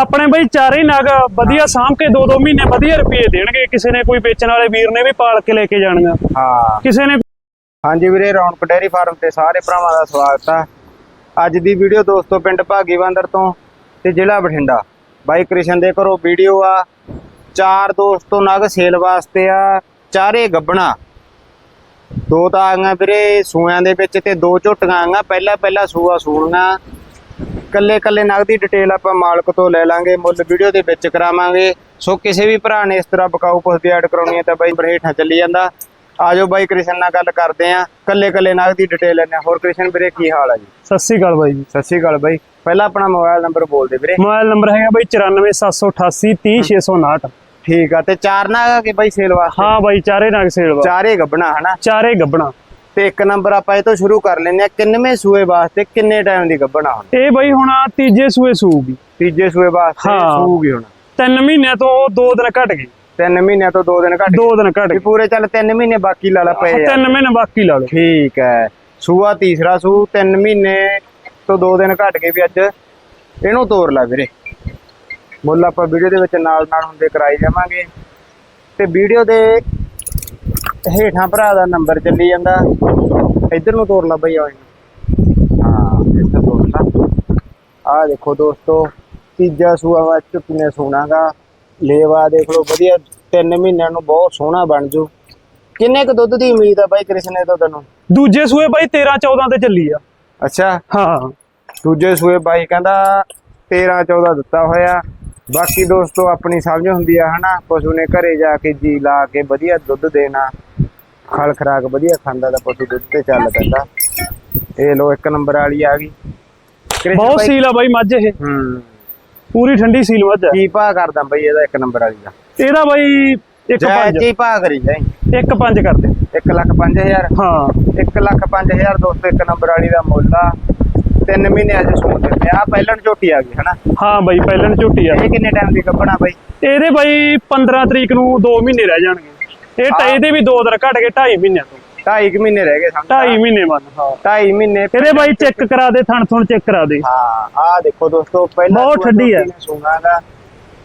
ਆਪਣੇ ਬਈ ਚਾਰੇ ਨਗ ਵਧੀਆ ਸਾਂਭ ਕੇ 2-2 ਮਹੀਨੇ ਵਧੀਆ ਰੁਪਏ ਦੇਣਗੇ। ਕਿਸੇ ਨੇ ਕੋਈ ਵੇਚਣ ਵਾਲੇ ਵੀਰ ਨੇ ਵੀ ਪਾਲ ਕੇ ਲੈ ਕੇ ਜਾਣਗਾ। ਹਾਂ। ਕਿਸੇ ਨੇ ਹਾਂਜੀ ਵੀਰੇ ਰੌਣਕ ਡੇਅਰੀ ਫਾਰਮ ਤੇ ਸਾਰੇ ਭਰਾਵਾਂ ਦਾ ਸਵਾਗਤ ਆ। ਅੱਜ ਦੀ ਵੀਡੀਓ ਦੋਸਤੋ ਪਿੰਡ ਭਾਗੀਵੰਦਰ ਤੋਂ ਤੇ ਜ਼ਿਲ੍ਹਾ ਬਠਿੰਡਾ। ਬਾਈ ਕ੍ਰਿਸ਼ਨ ਦੇ ਘਰੋਂ ਵੀਡੀਓ ਆ। ਚਾਰ ਦੋਸਤੋ ਨਗ ਸੇਲ ਵਾਸਤੇ ਆ। ਚਾਰੇ ਗੱਬਣਾ। ਦੋ ਤਾਂ ਆਈਆਂ ਵੀਰੇ ਸੂਆਂ ਦੇ ਵਿੱਚ ਤੇ ਦੋ ਝੋਟੀਆਂ ਆਈਆਂ। ਪਹਿਲਾ ਪਹਿਲਾ ਸੂਆ ਸੂਣੀਆਂ। ਕੱਲੇ ਕੱਲੇ ਨਗ ਦੀ ਡਿਟੇਲ ਆਪਾਂ ਮਾਲਕ ਤੋਂ ਲੈ ਲਾਂਗੇ ਮੁੱਲ ਵੀਡੀਓ ਦੇ ਵਿੱਚ ਕਰਾਵਾਂਗੇ। ਸੋ ਕਿਸੇ ਵੀ ਭਰਾ ਨੇ ਇਸ ਤਰ੍ਹਾਂ ਬਕਾਊ ਪੁੱਛ ਦੀ ਐਡ ਕਰਾਉਣੀ ਹੈ ਤਾਂ ਬਾਈ ਬਰੇਠਾਂ ਚੱਲੀ ਜਾਂਦਾ। ਆਜੋ ਬਾਈ ਕ੍ਰਿਸ਼ਨ ਨਾਲ ਗੱਲ ਕਰਦੇ ਆਂ ਕੱਲੇ ਕੱਲੇ ਨਗ ਦੀ ਡਿਟੇਲ ਲੈਣੇ। ਹੋਰ ਕ੍ਰਿਸ਼ਨ ਵੀਰੇ ਕੀ ਹਾਲ ਆ ਜੀ? ਸਤਿ ਸ੍ਰੀ ਅਕਾਲ ਬਾਈ ਜੀ। ਸਤਿ ਸ਼੍ਰੀ ਅਕਾਲ ਬਾਈ। ਪਹਿਲਾਂ ਆਪਣਾ ਮੋਬਾਈਲ ਨੰਬਰ ਬੋਲ ਦੇ ਵੀਰੇ। ਮੋਬਾਈਲ ਨੰਬਰ ਹੈਗਾ ਬਾਈ 94788 30659 ਠੀਕ ਆ ਤੇ ਚਾਰ ਨਗ ਆ ਕਿ ਬਾਈ ਸੇਲ ਵਾਸਤੇ? ਹਾਂ ਬਾਈ ਚਾਰੇ ਨਗ ਸੇਲ ਵਾ ਚਾਰੇ ਗੱਬਣਾ ਹਨਾ? ਚਾਰੇ ਗੱਬਣਾ ਤੇ ਇੱਕ ਨੰਬਰ ਆਪਾਂ ਇਹ ਤੋਂ ਸ਼ੁਰੂ ਕਰ ਲੈਂਦੇ ਆ ਕਿੰਨਵੇਂ ਸੂਏ ਵਾਸਤੇ ਕਿੰਨੇ ਟਾਈਮ ਦੀ ਗੱਬਣਾ ਹੁਣ? ਇਹ ਬਾਈ ਹੁਣ ਆਹ ਤੀਜੇ ਸੂਏ ਸੂਗੀ। ਤੀਜੇ ਸੂਏ ਵਾਸਤੇ ਹਾਂ। ਸੂਗੀ ਹੁਣ। ਤਿੰਨ ਮਹੀਨਿਆਂ ਤੋਂ ਦੋ ਦਿਨ ਘਟ ਗਏ। ਤਿੰਨ ਮਹੀਨਿਆਂ ਤੋਂ ਦੋ ਦਿਨ ਘੱਟ ਦੋ ਦਿਨ ਘਟ ਵੀ ਗਏ। ਪੂਰੇ ਚੱਲ ਤਿੰਨ ਮਹੀਨੇ ਬਾਕੀ ਲਾ ਲਾ ਪਏ ਆ। ਤਿੰਨ ਮਹੀਨੇ ਬਾਕੀ ਲਾ ਲਓ। ਠੀਕ ਹੈ। ਸੂਆ ਤੀਸਰਾ ਸੂ ਤਿੰਨ ਮਹੀਨੇ ਤੋਂ ਦੋ ਦਿਨ ਘੱਟ ਕੇ ਵੀ ਅੱਜ। ਇਹਨੂੰ ਤੋੜ ਲੈ ਵੀਰੇ। ਮੁੱਲ ਆਪਾਂ ਵੀਡੀਓ ਦੇ ਵਿੱਚ ਨਾਲ ਨਾਲ ਹੁੰਦੇ ਕਰਾਈ ਜਾਵਾਂਗੇ। ਤੇ ਵੀਡੀਓ ਦੇ ਹੇਠਾਂ ਭਰਾ ਦਾ ਨੰਬਰ ਚੱਲੀ ਜਾਂਦਾ। ਇੱਧਰ ਨੂੰ ਤੋੜ ਲਾ ਬਈ ਆਏ ਹਾਂ ਇੱਧਰ ਤੋੜ ਲਾ। ਆਹ ਦੇਖੋ ਦੋਸਤੋ ਤੀਜਾ ਸੂਆ ਵਾ ਚੁੱਪੀਨੇ ਸੋਣਾਗਾ ਲੇਵਾ ਦੇਖ ਲਓ ਵਧੀਆ ਤਿੰਨ ਮਹੀਨਿਆਂ ਨੂੰ ਬਹੁਤ ਸੋਹਣਾ ਬਣ ਜੂ। ਕਿੰਨੇ ਕ ਦੁੱਧ ਦੀ ਉਮੀਦ ਆ ਬਾਈ ਕ੍ਰਿਸ਼ਨੇ ਤੋਂ ਤੈਨੂੰ? ਦੂਜੇ ਸੂਏ ਬਾਈ 13 14 ਤੇ ਚੱਲੀ ਆ। ਅੱਛਾ। ਹਾਂ। ਦੂਜੇ ਸੂਏ ਬਾਈ ਕਹਿੰਦਾ 13 14 ਦਿੱਤਾ ਹੋਇਆ। ਬਾਕੀ ਦੋਸਤੋ ਆਪਣੀ ਸਮਝ ਹੁੰਦੀ ਆ ਹਨਾ ਪਸ਼ੂ ਨੇ ਘਰੇ ਜਾ ਕੇ ਜੀ ਲਾ ਕੇ ਵਧੀਆ ਦੁੱਧ ਦੇਣਾ। ਖਲ ਖਰਾਕ ਵਧੀਆ ਖਾਂਦਾ ਤਾਂ ਪਸ਼ੂ ਦੁੱਧ ਤੇ ਚੱਲ ਪੈਂਦਾ। ਇਹ ਲੋ ਇੱਕ ਨੰਬਰ ਵਾਲੀ ਆ ਗਈ। ਕ੍ਰਿਸ਼ਨ ਬਹੁਤ ਸੀਲ ਆ ਬਾਈ ਮੱਝ ਇਹ। ਹੂੰ। ਪੂਰੀ ਠੰਡੀ ਸੀਲ ਮੱਝ ਆ। ਕੀ ਭਾਅ ਕਰਦਾ ਬਈ ਇਹਦਾ ਇੱਕ ਨੰਬਰ ਵਾਲੀ ਦਾ? ਇਹਦਾ ਬਾਈ ਇੱਕ ਜੈ ਪੰਜ। ਜੀ ਭਾਅ ਕਰੀ ਜਾਈ? ਇੱਕ ਪੰਜ ਕਰਦੇ 1 ਲੱਖ 5000 ਹਾਂ। 1 ਲੱਖ 5000 ਦੋਸਤੋ ਇੱਕ ਨੰਬਰ ਵਾਲੀ ਦਾ ਮੁੱਲ ਆ। ਤਿੰਨ ਮਹੀਨੇ ਅੱਜ ਸੂਣ ਦਿੱਤੇ ਆ ਪਹਿਲਣ ਝੋਟੀ ਆ ਗਈ ਹਨਾ? ਹਾਂ ਬਾਈ ਪਹਿਲਣ ਝੋਟੀ ਆ ਇਹ ਕਿੰਨੇ ਟਾਈਮ ਦੀ ਕੱਪਣਾ ਬਾਈ? ਇਹਦੇ ਬਾਈ 15 ਤਰੀਕ ਨੂੰ 2 ਮਹੀਨੇ ਰਹਿ ਜਾਣਗੇ। ਇਹ ਹਾਂ। ਇਹਦੇ ਵੀ ਦੋ ਦਿਨ ਘਟ ਗਏ 2.5 ਮਹੀਨਿਆਂ ਤੋਂ। ਢਾਈ ਕੁ ਮਹੀਨੇ ਰਹਿ ਗਏ ਸਮਝ 2.5 ਮਹੀਨੇ ਮੰਨ ਹਾਂ ਢਾਈ ਮਹੀਨੇ ਇਹਦੇ ਬਾਈ ਚੈੱਕ ਕਰਾ ਦੇ ਥਣ ਥਣ ਚੈੱਕ ਕਰਾ ਦੇ। ਹਾਂ ਆ ਦੇਖੋ ਦੋਸਤੋ ਪਹਿਲਾਂ ਬਹੁਤ ਠੰਡੀ ਹੈ। ਸੂਣਾਗਾ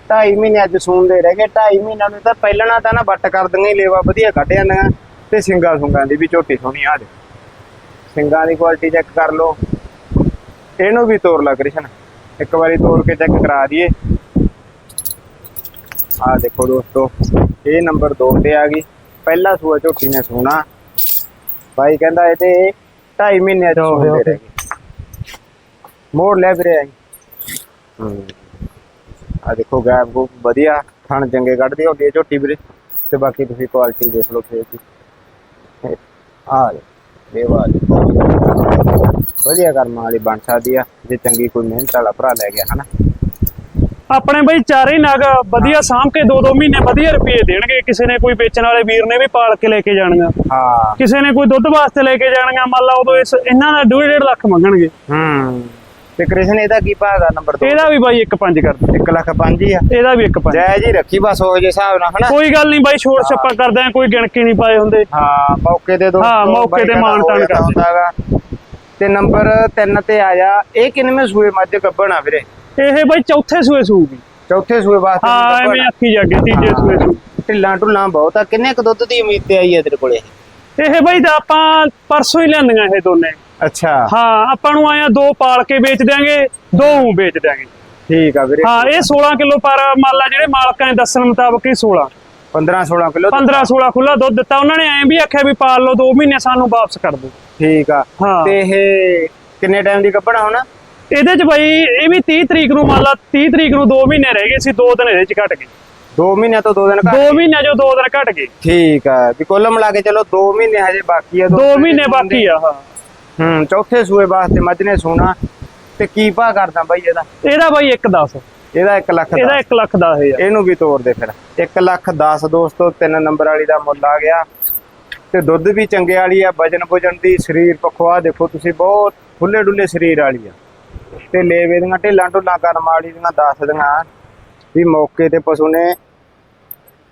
ਢਾਈ ਮਹੀਨੇ ਅੱਜ ਸੂਣਦੇ ਰਹਿ ਗਏ। ਢਾਈ ਮਹੀਨਿਆਂ ਨੂੰ ਤਾਂ ਪਹਿਲਣਾ ਤਾਂ ਨਾ ਵੱਟ ਕਰ ਹੀ ਲੇਵਾ ਵਧੀਆ ਕੱਢ ਜਾਂਦੀਆਂ ਤੇ ਸਿੰਗਾ ਸੁੰਗਾਂ ਦੀ ਵੀ ਝੋਟੀ ਸੋਹਣੀ ਆ ਦੇ ਸਿੰਗਾਂ ਦੀ ਕੁਆਲਿਟੀ ਚੈੱਕ ਕਰ ਲਓ। ਇਹਨੂੰ ਵੀ ਤੋੜ ਲਾ ਕ੍ਰਿਸ਼ਨ। ਇੱਕ ਵਾਰੀ ਤੋੜ ਕੇ ਚੈੱਕ ਕਰਾ ਦਈਏ। ਆ ਦੇਖੋ ਦੋਸਤੋ ਇਹ ਨੰਬਰ 2 ਤੇ ਆ ਗਈ। ਪਹਿਲਾ ਸੂਆ ਝੋਟੀ ਨੇ ਸੋਣਾ। ਭਾਈ ਕਹਿੰਦਾ ਇਹ ਤੇ ਢਾਈ ਮਹੀਨੇ ਚ ਓਕੇ, ਸੂਣਦੇ ਓਕੇ। ਰਹਿ ਗਏ ਮੋੜ ਲੈ ਵੀਰੇ ਆ ਦੇਖੋ ਗੈਪ ਗੂਪ ਵਧੀਆ। ਥਣ ਚੰਗੇ ਕੱਢਦੀ ਹੋ ਗਈ ਝੋਟੀ ਵੀਰੇ। ਤੇ ਬਾਕੀ ਤੁਸੀਂ ਕੁਆਲਿਟੀ ਦੇਖ ਲਓ ਫੇਰ ਦੀ। ਆ ਇਹ ਵਾਲੀ ਵਧੀਆ ਕਰਮਾਂ ਵਾਲੀ ਬਣ ਸਕਦੀ ਆ ਜੇ ਚੰਗੀ ਕੋਈ ਮਿਹਨਤ ਵਾਲਾ ਭਰਾ ਲੈ ਗਿਆ ਹਨਾ? ਆਪਣੇ ਬਾਈ ਚਾਰੇ ਨਗ ਵਧੀਆ ਸਾਂਭ ਕੇ 2-2 ਮਹੀਨੇ ਵਧੀਆ ਰੁਪਏ ਦੇਣਗੇ। ਕਿਸੇ ਨੇ ਕੋਈ ਵੇਚਣ ਵਾਲੇ ਵੀਰ ਨੇ ਵੀ ਪਾਲ ਕੇ ਲੈ ਕੇ ਜਾਣਗਾ। ਹਾਂ। ਕਿਸੇ ਨੇ ਕੋਈ ਦੁੱਧ ਵਾਸਤੇ ਲੈ ਕੇ ਜਾਣਗਾ। ਮੰਨ ਲਾ ਉਦੋਂ ਇਸ ਇਹਨਾਂ ਦਾ 2.5 ਲੱਖ ਮੰਗਣਗੇ। ਹੂੰ। ਤੇ ਕ੍ਰਿਸ਼ਨ ਇਹਦਾ ਕੀ ਭਾਗਾ ਨੰਬਰ 2 ਇਹਦਾ ਵੀ ਬਾਈ 1.5 ਕਰ ਦੇ। 1 ਲੱਖ 5 ਹੀ ਆ। ਇਹਦਾ ਵੀ 1.5 ਜੈ ਜੀ ਰੱਖੀ ਬਸ ਉਹ ਜੇ ਹਿਸਾਬ ਨਾਲ ਹਨਾ? ਕੋਈ ਗੱਲ ਨਹੀਂ ਬਾਈ ਛੋੜ ਛੱਪਾ ਕਰਦੇ ਆ ਕੋਈ ਗਿਣਕੇ ਨਹੀਂ ਪਾਏ ਹੁੰਦੇ। ਹਾਂ ਮੌਕੇ ਤੇ ਦੋਸਤੋ ਹਾਂ, ਮੌਕੇ ਤੇ ਤਾਣ ਜਾਂਦਾ ਕਰਦੇ। ਹੁੰਦਾ ਗਾ। ਤੇ ਨੰਬਰ 3 ਤੇ ਆ ਜਾ ਇਹ ਕਿੰਨਵੇਂ ਸੂਏ ਮੱਝ ਗੱਬਣਾ ਵੀਰੇ? ਇਹ ਬਾਈ ਚੌਥੇ ਸੂਏ ਸੂਗੀ। ਚੌਥੇ ਸੂਏ ਵਾਸਤੇ ਹਾਂ ਗੱਭਣ ਐਵੇਂ। ਅੱਖੀ ਜਾਗੇ ਤੀਜੇ। ਸੂਏ ਸੂ ਢਿੱਲਾਂ ਢੁੱਲਾਂ ਬਹੁਤ ਆ। ਕਿੰਨੇ ਕੁ ਦੁੱਧ ਦੀ ਉਮੀਦ ਤੇ ਆਈ ਹੈ ਤੇਰੇ ਕੋਲੇ? ਇਹ ਬਾਈ ਤਾਂ ਆਪਾਂ ਪਰਸੋਂ ਹੀ ਲੈਂਦੀਆਂ ਇਹ ਦੋਨੇ। ਅੱਛਾ। ਹਾਂ ਆਪਾਂ ਨੂੰ ਆਇਆ ਦੋ ਪਾਲ ਕੇ ਵੇਚ ਦਿਆਂਗੇ ਦੋ ਊਂ ਵੇਚ ਦਿਆਂਗੇ। ਠੀਕ ਆ ਵੀਰੇ। ਹਾਂ ਇਹ 16 ਕਿਲੋ ਪਰ ਮੰਨ ਲਾ ਜਿਹੜੇ ਮਾਲਕਾਂ ਨੇ ਦੱਸਣ ਮੁਤਾਬਕ ਹੀ 16 15 16 ਕਿਲੋ 15 16 ਖੁੱਲਾ ਦੁੱਧ ਦਿੱਤਾ। ਉਹਨਾਂ ਨੇ ਐਂ ਵੀ ਆਖਿਆ ਵੀ ਪਾਲ ਲਓ 2 ਮਹੀਨੇ ਸਾਨੂੰ ਵਾਪਸ ਕਰ ਦਿਓ। ਠੀਕ ਆ। ਹਾਂ। ਤੇ ਇਹ ਕਿੰਨੇ ਟਾਈਮ ਦੀ ਗੱਭਣਾ ਹੁਣ? ਇਹਦੇ ਚ ਬਾਈ ਇਹ ਵੀ 30 ਤਰੀਕ ਨੂੰ ਮੰਨ ਲਾ 30 ਤਰੀਕ ਨੂੰ 2 ਮਹੀਨੇ ਰਹਿ ਗਏ ਸੀ 2 ਦਿਨ ਇਹਦੇ ਚ ਘਟ ਗਏ। 2 ਮਹੀਨਿਆਂ ਤੋਂ 2 ਦਿਨ 2 ਘੱਟ ਮਹੀਨੇ ਜੋ 2 ਦਿਨ ਘਟ ਗਏ। ਠੀਕ ਆ। ਵੀ ਕੁੱਲ ਮਿਲਾ ਕੇ ਚਲੋ 2 ਮਹੀਨੇ ਹਜੇ ਬਾਕੀ ਆ 2 ਮਹੀਨੇ ਬਾਕੀ ਆ ਹਾਂ। ਹੂੰ ਚੌਥੇ ਸੂਏ ਵਾਸਤੇ ਮੱਝ ਨੇ ਸੋਣਾ। ਤੇ ਕੀ ਭਾਅ ਕਰਦਾ ਬਾਈ ਇਹਦਾ? ਇਹਦਾ ਬਾਈ 1 10 ਇਹਦਾ 1 ਲੱਖ ਇਹਦਾ ਦਾ 1 ਲੱਖ ਦਾ ਹੈ ਇਹਨੂੰ ਵੀ ਤੋੜ ਦੇ ਫਿਰ। 1 ਲੱਖ 10 ਦੋਸਤੋ ਤਿੰਨ ਨੰਬਰ ਵਾਲੀ ਦਾ ਮੁੱਲ ਆ ਗਿਆ। ਤੇ ਦੁੱਧ ਵੀ ਚੰਗੇ ਵਾਲੀ ਆ ਵਜਨ ਭੁਜਨ ਦੀ ਸਰੀਰ ਪੱਖੋਂ ਆ ਦੇਖੋ ਤੁਸੀਂ ਬਹੁਤ ਫੁੱਲੇ ਡੁੱਲੇ ਸਰੀਰ ਵਾਲੀ ਆ। ਤੇ ਲੇਵੇ ਦੀਆਂ ਢਿੱਲਾਂ ਢੁੱਲਾਂ ਕਰਮ ਵਾਲੀ ਦੀਆਂ ਦੱਸ ਦੀਆਂ ਵੀ ਮੌਕੇ ਤੇ ਪਸ਼ੂ ਨੇ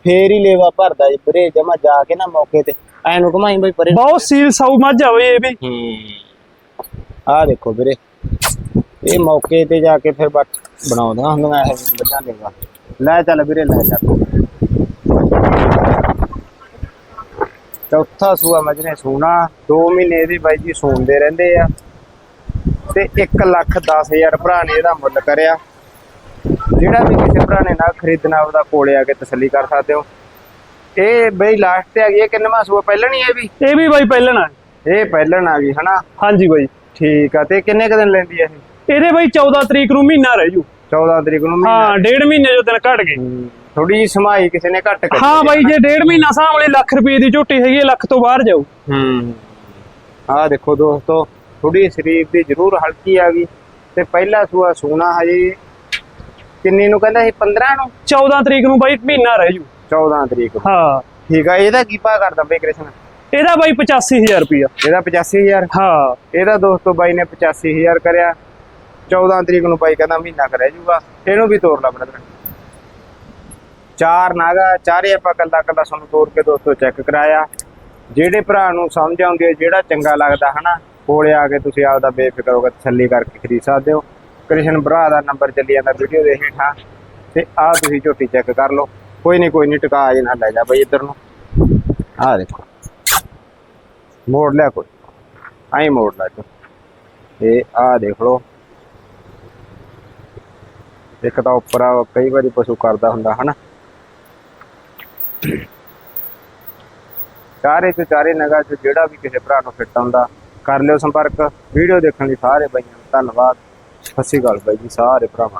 ਫੇਰ ਹੀ ਲੇਵਾ ਭਰਦਾ ਜੀ ਵੀਰੇ ਜਮਾ ਜਾ ਕੇ ਨਾ ਮੌਕੇ ਤੇ। ਐ ਨੂੰ ਘਮਾਈ ਬਈ ਪਰੇ। ਬਹੁਤ ਸੀਲ ਸਾਊ ਮੱਝ ਆ ਬਈ ਇਹ ਵੀ। ਹੂੰ। ਆ ਦੇਖੋ ਵੀਰੇ ਇਹ ਮੌਕੇ ਤੇ ਜਾ ਕੇ ਫਿਰ ਬੱਟ ਬਣਾਉਂਦਾ ਹੁੰਦੀਆਂ ਇਹ ਬੱਚਾਂ ਦੇਗਾ ਲੈ ਚੱਲ ਵੀਰੇ ਲੈ ਚੱਲ। ਚੌਥਾ ਸੂਆ ਮਜਨੇ ਸੂਣਾ 2 ਮਹੀਨੇ ਦੀ ਬਾਈ ਜੀ ਸੂਣਦੇ ਰਹਿੰਦੇ ਆ। ਤੇ 1 ਲੱਖ 10000 ਭਰਾ ਨੇ ਇਹਦਾ ਮੁੱਲ ਕਰਿਆ। ਜਿਹੜਾ ਵੀ ਕਿਸੇ ਭਰਾ ਨੇ ਨਾ ਖਰੀਦਣਾ ਉਹਦਾ ਕੋਲੇ ਆ ਕੇ ਤਸੱਲੀ ਕਰ ਸਕਦੇ ਹੋ। ਇਹ ਬਈ ਲਾਸਟ ਤੇ ਆ ਗਈ ਇਹ ਕਿੰਨਵਾਂ ਸੂਆ? ਪਹਿਲਾਂ ਨਹੀਂ ਇਹ ਵੀ? ਇਹ ਵੀ ਬਾਈ ਪਹਿਲਣਾ ਇਹ ਪਹਿਲਾਂ ਆ ਗਈ ਹਨਾ? ਹਾਂਜੀ ਬਾਈ। ਠੀਕ ਆ ਤੇ ਕਿੰਨੇ ਕੁ ਦਿਨ ਲੈਂਦੀ ਆ ਇਹ? ਇਹਦੇ ਬਾਈ 14 ਤਰੀਕ ਨੂੰ ਮਹੀਨਾ ਰਹਿ ਜੂ। 14 ਤਰੀਕ ਨੂੰ ਹਾਂ ਡੇਢ ਮਹੀਨੇ ਜੋ ਦਿਨ ਘਟ ਗਏ। ਥੋੜੀ ਜਿਹੀ ਸਮਾਈ ਕਿਸੇ ਨੇ ਘੱਟ ਕਰੀ ਹਾਂ ਬਾਈ ਜੇ ਡੇਢ ਮਹੀਨਾ ਸਾਂਭ ਲਈ ਲੱਖ ਰੁਪਏ ਦੀ ਝੋਟੀ ਹੈਗੀ ਹੈ, ਲੱਖ ਤੋਂ ਬਾਹਰ ਜਾਊ। ਹੂੰ। ਆਹ ਦੇਖੋ ਦੋਸਤੋ ਥੋੜੀ ਸਰੀਰ ਦੀ ਜ਼ਰੂਰ ਹਲਕੀ ਆ ਗਈ। ਤੇ ਪਹਿਲਾ ਸੂਆ ਸੂਣਾ ਹਜੇ ਕਿੰਨੀ ਨੂੰ ਕਹਿੰਦਾ ਸੀ? 15 ਨੂੰ? 14 ਤਰੀਕ ਨੂੰ ਬਾਈ ਮਹੀਨਾ ਰਹਿ ਜੂ। 14 ਤਰੀਕ ਨੂੰ। ਹਾਂ। ਠੀਕ ਆ ਇਹਦਾ ਕੀ ਭਾਅ ਕਰਦਾ ਬਈ ਕ੍ਰਿਸ਼ਨ? ਇਹਦਾ ਬਾਈ 85000 ਰੁਪਿਆ ਇਹਦਾ 85000 ਹਾਂ। ਇਹਦਾ ਦੋਸਤੋ ਬਾਈ ਨੇ 85000 ਕਰਿਆ। 14 ਤਰੀਕ ਨੂੰ ਬਾਈ ਕਹਿੰਦਾ ਮਹੀਨਾ ਕਰਿਆ ਜੂਗਾ। ਇਹਨੂੰ ਵੀ ਤੋੜ ਲਾ ਬਰਦਰ ਚਾਰ ਨਾਗਾ, ਚਾਰੇ ਆਪਾਂ ਕੱਲਾ ਕੱਲਾ ਸਾਨੂੰ ਤੋੜ ਕੇ ਦੋਸਤੋ ਚੈੱਕ ਕਰਾਇਆ। ਜਿਹੜੇ ਭਰਾ ਨੂੰ ਸਮਝ ਆਉਂਦੀ ਹੈ, ਜਿਹੜਾ ਚੰਗਾ ਲੱਗਦਾ ਹਨਾ, ਕੋਲੇ ਆ ਕੇ ਤੁਸੀਂ ਆਪਦਾ ਬੇਫਿਕਰ ਹੋ ਕੇ ਤਸੱਲੀ ਕਰਕੇ ਖਰੀਦ ਸਕਦੇ ਹੋ। ਕ੍ਰਿਸ਼ਨ ਭਰਾ ਦਾ ਨੰਬਰ ਚੱਲੀ ਜਾਂਦਾ ਵੀਡੀਓ ਦੇ ਹੇਠਾਂ। ਤੇ ਆਹ ਤੁਸੀਂ ਝੋਟੀ ਚੈੱਕ ਕਰ ਲਓ। ਕੋਈ ਨਹੀਂ ਕੋਈ ਨਹੀਂ ਟਿਕਾ ਜੇ ਨਾ ਲੈ ਜਾ ਬਈ ਇੱਧਰ ਨੂੰ। ਆਹ ਦੇਖੋ। ਮੋੜ ਲਿਆ ਕੋਈ। ਆਈ ਮੋੜ ਲੈ ਤੂੰ ਤੇ ਆਹ ਦੇਖ ਲਓ। ਇੱਕ ਤਾਂ ਉੱਪਰ ਆ, ਕਈ ਵਾਰੀ ਪਸ਼ੂ ਕਰਦਾ ਹੁੰਦਾ ਹਨਾ। ਚਾਰੇ ਤੋਂ ਚਾਰੇ ਨਗਾ ਚ ਜਿਹੜਾ ਵੀ ਕਿਸੇ ਭਰਾ ਨੂੰ ਫਿੱਟ ਆਉਂਦਾ, ਕਰ ਲਿਓ ਸੰਪਰਕ। ਵੀਡੀਓ ਦੇਖਣ ਲਈ ਸਾਰੇ ਬਾਈਆਂ ਨੂੰ ਧੰਨਵਾਦ। ਸਤਿ ਸ਼੍ਰੀ ਅਕਾਲ ਬਾਈ ਜੀ, ਸਾਰੇ ਭਰਾਵਾਂ